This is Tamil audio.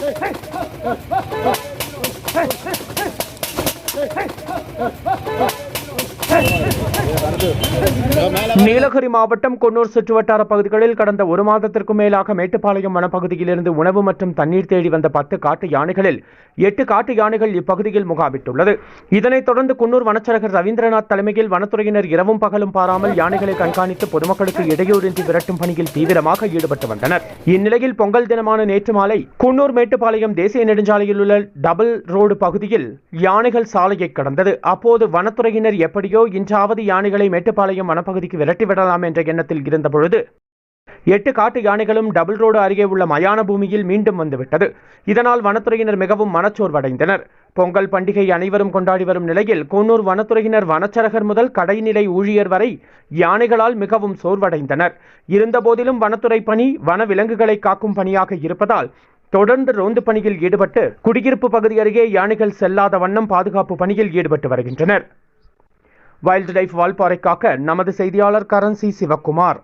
Hey! நீலகிரி மாவட்டம் குன்னூர் சுற்றுவட்டார பகுதிகளில் கடந்த ஒரு மாதத்திற்கும் மேலாக மேட்டுப்பாளையம் வனப்பகுதியிலிருந்து உணவு மற்றும் தண்ணீர் தேடி வந்த பத்து காட்டு யானைகளில் எட்டு காட்டு யானைகள் இப்பகுதியில் முகாமிட்டுள்ளது. இதனைத் தொடர்ந்து குன்னூர் வனச்சரகர் ரவீந்திரநாத் தலைமையில் வனத்துறையினர் இரவும் பகலும் பாராமல் யானைகளை கண்காணித்து பொதுமக்களுக்கு இடையூறின்றி விரட்டும் பணியில் தீவிரமாக ஈடுபட்டு வந்தனர். இந்நிலையில் பொங்கல் தினமான நேற்று மாலை குன்னூர் மேட்டுப்பாளையம் தேசிய நெடுஞ்சாலையில் உள்ள டபுள் ரோடு பகுதியில் யானைகள் சாலையை கடந்தது. அப்போது வனத்துறையினர் எப்படியோ இன்றாவது யானைகளை மேட்டுப்பாளையம் வனப்பகுதிக்கு விரட்டிவிடலாம் என்ற எண்ணத்தில் இருந்தபொழுது எட்டு காட்டு யானைகளும் டபுள் ரோடு அருகே உள்ள மயான பூமியில் மீண்டும் வந்துவிட்டது. இதனால் வனத்துறையினர் மிகவும் மனச்சோர்வடைந்தனர். பொங்கல் பண்டிகை அனைவரும் கொண்டாடி வரும் நிலையில் கூனூர் வனத்துறையினர் வனச்சரகர் முதல் கடைநிலை ஊழியர் வரை யானைகளால் மிகவும் சோர்வடைந்தனர். இருந்தபோதிலும் வனத்துறை பணி வனவிலங்குகளை காக்கும் பணியாக இருப்பதால் தொடர்ந்து ரோந்து பணியில் ஈடுபட்டு குடியிருப்பு பகுதி அருகே யானைகள் செல்லாத வண்ணம் பாதுகாப்பு பணியில் ஈடுபட்டு வருகின்றனர். வைல்ட் லைஃப் வால்பாறை காக்க நமது செய்தியாளர் கரன்சி சிவக்குமார்.